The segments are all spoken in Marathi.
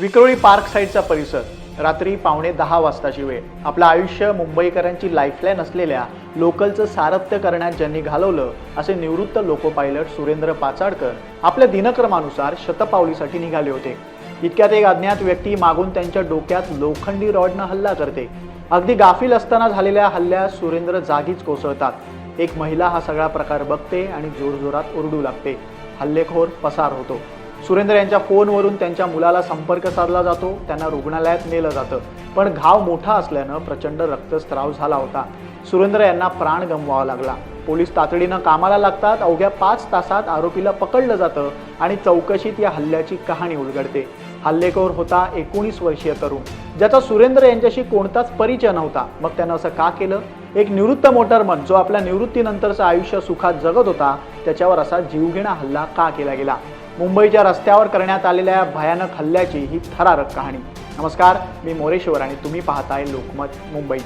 विक्रोळी पार्क साईडचा परिसर. रात्री पावणे दहा वाजताची वेळ. आपलं आयुष्य मुंबईकरांची लाईफलाईन असलेल्या लोकलचं सारथ्य करण्यात ज्यांनी घालवलं असे निवृत्त लोको पायलट सुरेंद्र पाचाडकर आपल्या दिनक्रमानुसार शतपावलीसाठी निघाले होते. इतक्यात एक अज्ञात व्यक्ती मागून त्यांच्या डोक्यात लोखंडी रॉडनं हल्ला करते. अगदी गाफील असताना झालेल्या हल्ल्यात सुरेंद्र जागीच कोसळतात. एक महिला हा सगळा प्रकार बघते आणि जोरजोरात ओरडू लागते. हल्लेखोर पसार होतो. सुरेंद्र यांच्या फोनवरून त्यांच्या मुलाला संपर्क साधला जातो त्यांना रुग्णालयात नेलं जातं. पण घाव मोठा असल्यानं प्रचंड रक्तस्राव झाला होता. सुरेंद्र यांना प्राण गमवावा लागला. पोलीस तातडीनं कामाला लागतात अवघ्या पाच तासात आरोपीला पकडलं जातं आणि चौकशीत या हल्ल्याची कहाणी उलगडते. हल्लेखोर होता एकोणीस वर्षीय तरुण. ज्याचा सुरेंद्र यांच्याशी कोणताच परिचय नव्हता. मग त्यानं असं का केलं? एक निवृत्त मोटरमन जो आपल्या निवृत्तीनंतरचं आयुष्य सुखात जगत होता त्याच्यावर असा जीवघेणा हल्ला का केला गेला? मुंबईच्या रस्त्यावर करण्यात आलेल्या भयानक हल्ल्याची ही थरारक कहाणी. नमस्कार मी मोरेश्वर आणि तुम्ही पाहताय लोकमत मुंबई.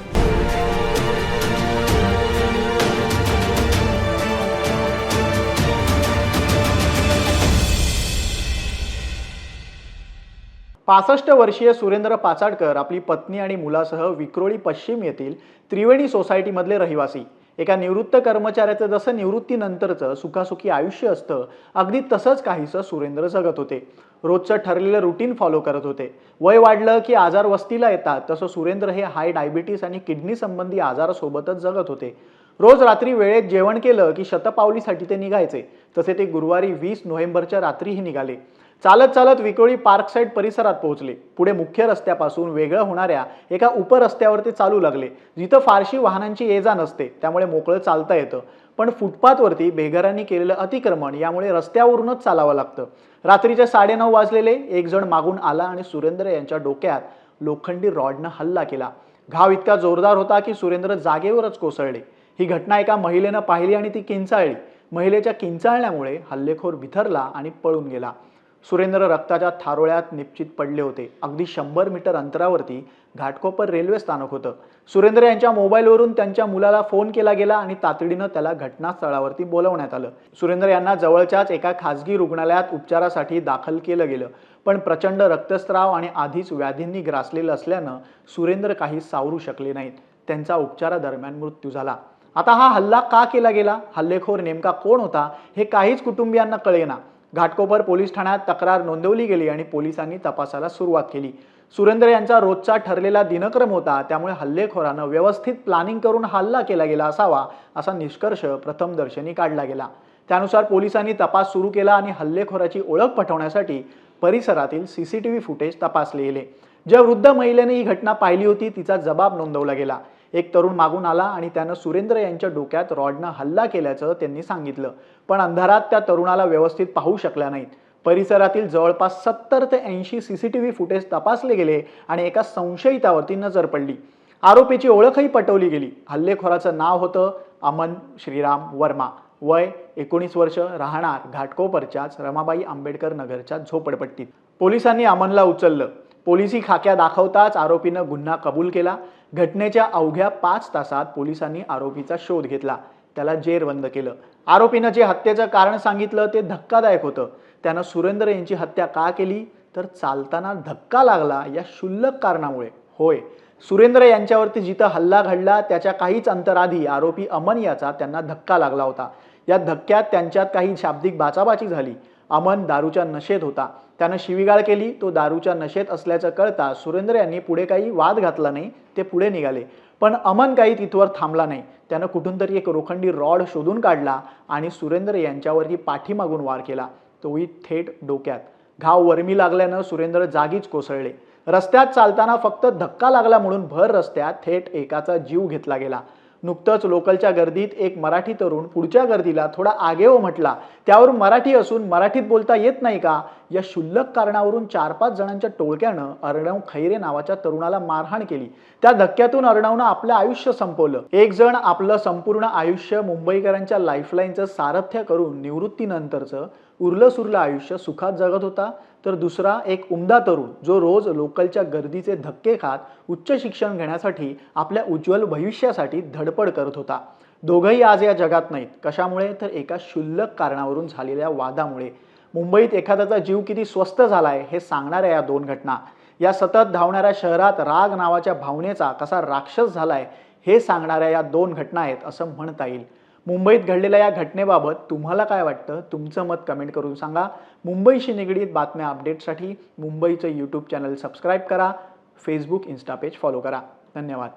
पासष्ट वर्षीय सुरेंद्र पाचाडकर आपली पत्नी आणि मुलासह विक्रोळी पश्चिम येथील त्रिवेणी सोसायटीमधले रहिवासी. एका निवृत्त कर्मचाऱ्याचं जसं निवृत्तीनंतरचं सुखासुखी आयुष्य असतं अगदी तसंच काहीसं सुरेंद्र जगत होते. रोजचं ठरलेलं रुटीन फॉलो करत होते. वय वाढलं की आजार वस्तीला येतात तसं सुरेंद्र हे हाय डायबिटीस आणि किडनी संबंधी आजारासोबतच जगत होते. रोज रात्री वेळेत जेवण केलं की शतपावलीसाठी ते निघायचे. तसे ते गुरुवारी वीस नोव्हेंबरच्या रात्रीही निघाले. चालत चालत विक्रोळी पार्क साईड परिसरात पोहोचले. पुढे मुख्य रस्त्यापासून वेगळं होणाऱ्या एका उपरस्त्यावर ते चालू लागले. जिथं फारशी वाहनांची ये जा नसते त्यामुळे मोकळं चालता येतं. पण फुटपाथवरती बेघरांनी केलेलं अतिक्रमण यामुळे रस्त्यावरूनच चालावं लागतं. रात्रीचे साडेनऊ वाजलेले एक जण मागून आला आणि सुरेंद्र यांच्या डोक्यात लोखंडी रॉडनं हल्ला केला. घाव इतका जोरदार होता की सुरेंद्र जागेवरच कोसळले. ही घटना एका महिलेनं पाहिली आणि ती किंचाळली. महिलेच्या किंचाळण्यामुळे हल्लेखोर बिथरला आणि पळून गेला. सुरेंद्र रक्ताच्या थारोळ्यात निश्चित पडले होते. अगदी शंभर मीटर अंतरावरती घाटकोपर रेल्वे स्थानक होतं. सुरेंद्र यांच्या मोबाईलवरून त्यांच्या मुलाला फोन केला गेला आणि तातडीनं त्याला घटनास्थळावरती बोलवण्यात आलं. सुरेंद्र यांना जवळच्याच एका खासगी रुग्णालयात उपचारासाठी दाखल केलं गेलं. पण प्रचंड रक्तस्राव आणि आधीच व्याधींनी ग्रासलेलं असल्यानं सुरेंद्र काही सावरू शकले नाहीत. त्यांचा उपचारादरम्यान मृत्यू झाला. आता हा हल्ला का केला गेला? हल्लेखोर नेमका कोण होता? हे काहीच कुटुंबियांना कळेना. घाटकोपर पोलीस ठाण्यात तक्रार नोंदवली गेली आणि पोलिसांनी तपासाला सुरुवात केली. सुरेंद्र यांचा रोजचा ठरलेला दिनक्रम होता त्यामुळे हल्लेखोरानं व्यवस्थित प्लॅनिंग करून हल्ला केला गेला असावा असा निष्कर्ष प्रथमदर्शनी काढला गेला. त्यानुसार पोलिसांनी तपास सुरू केला आणि हल्लेखोराची ओळख पटवण्यासाठी परिसरातील C C T V footage तपासले गेले. ज्या वृद्ध महिलेने ही घटना पाहिली होती तिचा जबाब नोंदवला गेला. एक तरुण मागून आला आणि त्यानं सुरेंद्र यांच्या डोक्यात रॉडनं हल्ला केल्याचं त्यांनी सांगितलं. पण अंधारात त्या तरुणाला व्यवस्थित पाहू शकल्या नाहीत. परिसरातील जवळपास सत्तर ते ऐंशी C C T V footage तपासले गेले आणि एका संशयितावरती नजर पडली. आरोपीची ओळखही पटवली गेली. हल्लेखोराचं नाव होतं अमन श्रीराम वर्मा. वय एकोणीस वर्ष राहणार घाटकोपरच्याच रमाबाई आंबेडकर नगरच्या झोपडपट्टीत. पोलिसांनी अमनला उचललं. पोलिसी खाक्या दाखवताच आरोपीनं गुन्हा कबूल केला. घटनेच्या अवघ्या पाच तासात पोलिसांनी आरोपीचा शोध घेतला. त्याला जेरबंद केलं. आरोपीनं जे हत्येचं कारण सांगितलं ते धक्कादायक होतं. त्यानं सुरेंद्र यांची हत्या का केली? तर चालताना धक्का लागला या क्षुल्लक कारणामुळे. होय. सुरेंद्र यांच्यावरती जिथं हल्ला घडला त्याच्या काहीच अंतराधी आरोपी अमन याचा त्यांना धक्का लागला होता. या धक्क्यात त्यांच्यात काही शाब्दिक बाचाबाची झाली. अमन दारूच्या नशेत होता. त्यानं शिवीगाळ केली. तो दारूच्या नशेत असल्याचं कळता सुरेंद्र यांनी पुढे काही वाद घातला नाही ते पुढे निघाले. पण अमन काही तिथवर थांबला नाही. त्यानं कुठून तरी एक रोखंडी रॉड शोधून काढला आणि सुरेंद्र यांच्यावरती पाठीमागून वार केला. तोही थेट डोक्यात. घाव वर्मी लागल्यानं सुरेंद्र जागीच कोसळले. रस्त्यात चालताना फक्त धक्का लागला म्हणून भर रस्त्यात थेट एकाचा जीव घेतला गेला. नुकतंच लोकलच्या गर्दीत एक मराठी तरुण पुढच्या गर्दीला थोडा आगेव म्हटला त्यावर मराठी असून मराठीत बोलता येत नाही का? या क्षुल्लक कारणावरून चार पाच जणांच्या टोळक्यानं अर्णव खैरे नावाच्या तरुणाला मारहाण केली. त्या धक्क्यातून अर्णवनं आपलं आयुष्य संपवलं. एक जण आपलं संपूर्ण आयुष्य मुंबईकरांच्या लाईफलाईनचं सारथ्य करून निवृत्तीनंतरचं उरलं सुरलं आयुष्य सुखात जगत होता तर दुसरा एक उमदा तरुण जो रोज लोकलच्या गर्दीचे धक्के खात उच्च शिक्षण घेण्यासाठी आपल्या उज्ज्वल भविष्यासाठी धडपड करत होता. दोघंही आज या जगात नाहीत. कशामुळे? तर एका क्षुल्लक कारणावरून झालेल्या वादामुळे. मुंबईत एखाद्याचा जीव किती स्वस्त झाला आहे हे सांगणाऱ्या या दोन घटना. या सतत धावणाऱ्या शहरात राग नावाच्या भावनेचा कसा राक्षस झाला आहे हे सांगणाऱ्या या दोन घटना आहेत असं म्हणता येईल. मुंबईत घडलेल्या या घटनेबाबत तुम्हाला काय वाटतं? तुमचं मत कमेंट करून सांगा. मुंबईशी निगडीत बातम्या अपडेटसाठी मुंबईचं यूट्यूब चॅनल सबस्क्राईब करा. फेसबुक इन्स्टा पेज फॉलो करा. धन्यवाद.